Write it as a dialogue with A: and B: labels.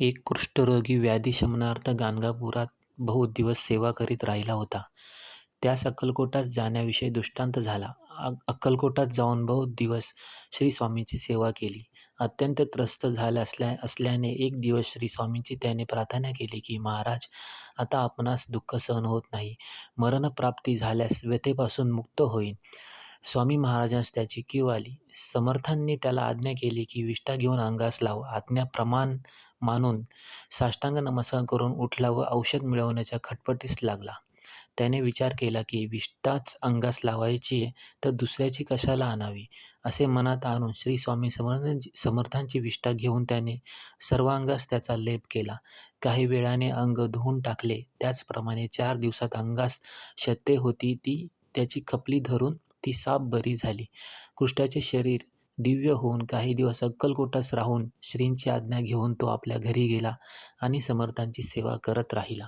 A: एक कुष्ठरोगी व्याधिशमनार्थ गाणगापुरात बहुत दिवस सेवा करीत राहिला होता. त्यास अक्कलकोटास जाण्याविषयी दृष्टांत झाला. अक्कलकोटात जाऊन बहुत दिवस श्रीस्वामींची सेवा केली. अत्यंत त्रस्त झाला असल्याने एक दिवस श्रीस्वामींची त्याने प्रार्थना केली की, महाराज आता आपणास दुःख सहन होत नाही. मरणप्राप्ती झाल्यास व्यथेपासून मुक्त होईन. स्वामी महाराजांस त्याची कीव आली. समर्थांनी त्याला आज्ञा केली की विष्ठा घेऊन अंगास लाव. आज्ञा प्रमाण मानून साष्टांग नमस्कार करून उठला व औषध मिळवण्याच्या खटपटीस लागला. त्याने विचार केला की विष्ठाच अंगास लावायचीय तर दुसऱ्याची कशाला आणावी. असे मनात आणून श्री स्वामी समर्थांची विष्ठा घेऊन त्याने सर्वांगास त्याचा लेप केला. काही वेळाने अंग धुवून टाकले. त्याचप्रमाणे चार दिवसात अंगास शक्य होती ती त्याची खपली धरून ती साप बरी झाली. कुष्ठाचे शरीर दिव्य होऊन काही दिवस अक्कलकोटास राहून श्रींची आज्ञा घेऊन तो आपल्या घरी गेला आणि समर्थांची सेवा करत राहिला.